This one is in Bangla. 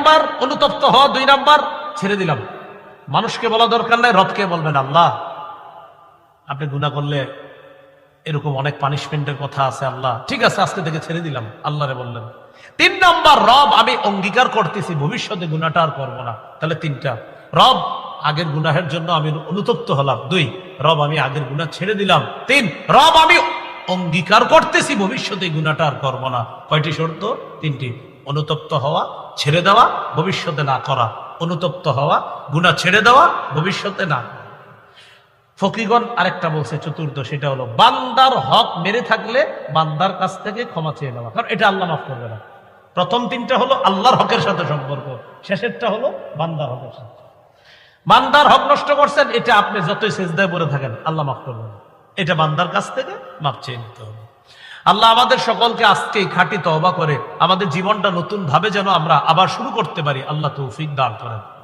নাম্বার, অনুতপ্ত হওয়া দুই নাম্বার, ছেড়ে দিলাম। মানুষকে বলা দরকার নাই, রবকে বলবেন আল্লাহ। আপনি গুণা করলে এরকম অনেক পানিশমেন্টের কথা আছে আল্লাহ। ঠিক আছে, আজকে থেকে ছেড়ে দিলাম, আল্লাহরে বললেন। তিন নাম্বার, রব, আমি অঙ্গীকার করতেছি, ভবিষ্যতে গুণাটা আর করব না। তাহলে তিনটা। রব, আগের গুনাহের জন্য আমি অনুতপ্ত হলাম। দুই, রব, আমি আগের গুণা ছেড়ে দিলাম। তিন, রব, আমি অঙ্গীকার করতেছি, ভবিষ্যতে গুণাটা আর করব না। কয়টি শর্ত? তিনটি। অনুতপ্ত হওয়া, ছেড়ে দেওয়া, ভবিষ্যতে না করা। অনুতপ্ত হওয়া গুণা ছেড়ে দেওয়া, ভবিষ্যতে না। ফকিগণ আরেকটা বলছে, চতুর্থ, সেটা হলো, বান্দার হক মেরে থাকলে বান্দার কাছ থেকে ক্ষমা চেয়ে নেওয়া। কারণ এটা আল্লাহ মাফ করবে না। প্রথম তিনটা হলো আল্লাহর হকের সাথে সম্পর্ক। শেষেরটা হলো বান্দার হকের সাথে। বান্দার হক নষ্ট করছেন, এটা আপনি যতই সেজদায় পড়ে থাকেন, আল্লাহ মাফ করবেন। এটা বান্দার কাছ থেকে মাপ চেয়ে নিতে হবে। আল্লাহ আমাদের সকলকে আজকেই খাঁটি তহবা করে, আমাদের জীবনটা নতুন ভাবে যেন আমরা আবার শুরু করতে পারি, আল্লাহ তৌফিক দান করেন।